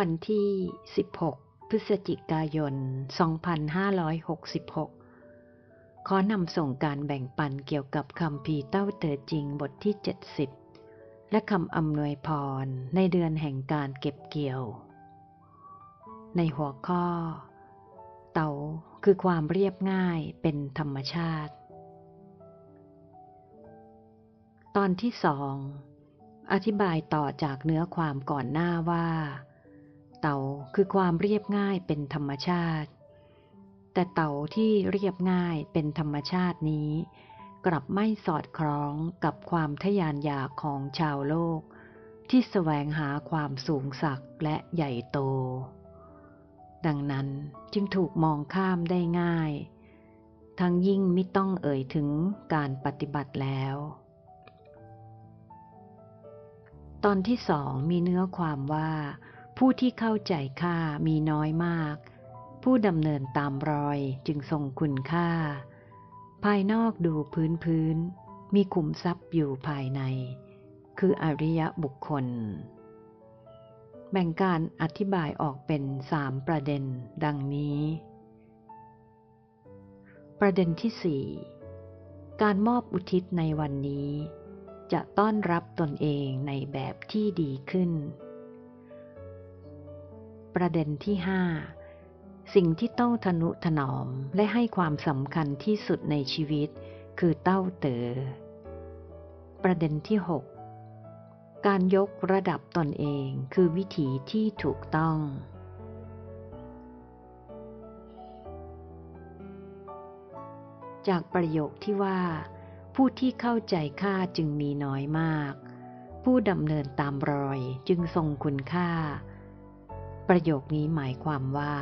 วันที่ 16 พฤศจิกายน 2566 ขอนำส่งการแบ่งปันเกี่ยวกับคำพีเต้าเตอจริงบทที่ 70 และคำอำนวยพรในเดือนแห่งการเก็บเกี่ยว ในหัวข้อ เตาคือความเรียบง่ายเป็นธรรมชาติ ตอนที่สองอธิบายต่อจากเนื้อความก่อนหน้าว่า เต่าคือความเรียบง่ายเป็นธรรมชาติ แต่เต่าที่เรียบง่ายเป็นธรรมชาตินี้ กลับไม่สอดคล้องกับความทยานอยากของชาวโลก ที่แสวงหาความสูงสักและใหญ่โต ดังนั้นจึงถูกมองข้ามได้ง่าย ทั้งยิ่งไม่ต้องเอ่ยถึงการปฏิบัติแล้วตอนที่สองมีเนื้อความว่า ผู้ที่เข้าใจค่ามีน้อยมาก ผู้ดำเนินตามรอยจึงทรงคุณค่า ภายนอกดูพื้นพื้น มีขุมทรัพย์อยู่ภายใน คืออริยบุคคล แบ่งการอธิบายออกเป็นสามประเด็นดังนี้ ประเด็นที่สี่การมอบอุทิศในวันนี้ จะต้อนรับตนเองในแบบที่ดีขึ้น ประเด็นที่ห้าสิ่งที่ต้องทนุถนอมและให้ความสำคัญที่สุดในชีวิต คือเต้าเตอ๋อประเด็นที่หกการยกระดับตนเองคือวิถีที่ถูกต้อง จากประโยคที่ว่า ผู้ที่เข้าใจค่าจึงมีน้อยมาก ผู้ดำเนินตามรอยจึงทรงคุณค่า ประโยคนี้หมายความว่า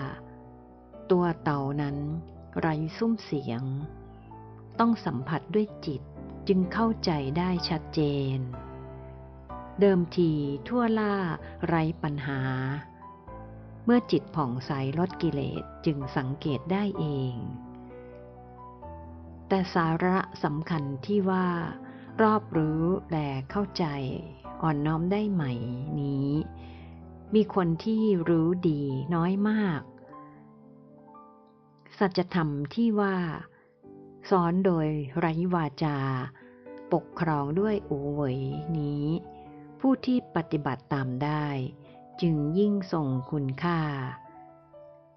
ตัวเต่านั้นไร้ซุ้มเสียง ต้องสัมผัสด้วยจิตจึงเข้าใจได้ชัดเจน เดิมทีทั่วล่าไร้ปัญหา เมื่อจิตผ่องใสลดกิเลสจึงสังเกตได้เอง แต่สาระสำคัญที่ว่า รอบรู้และเข้าใจอ่อนน้อมได้ไหมนี้ มีคนที่รู้ดีน้อยมาก สัจธรรมที่ว่าสอนโดยไร้วาจา ปกครองด้วยอูเหวยนี้ ผู้ที่ปฏิบัติตามได้ จึงยิ่งส่งคุณค่า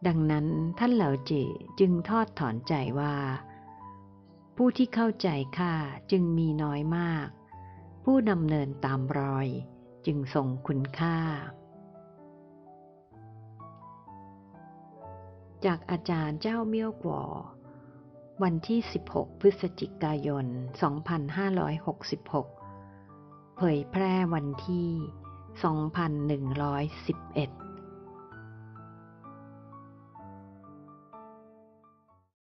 ดังนั้นท่านเหล่าจิจึงทอดถอนใจว่า ผู้ที่เข้าใจค่าจึงมีน้อยมาก ผู้ดำเนินตามรอยจึงส่งคุณค่า จากอาจารย์เจ้าเมี่ยวกวอวันที่ 16 พฤศจิกายน 2566 เผยแพร่วันที่ 2111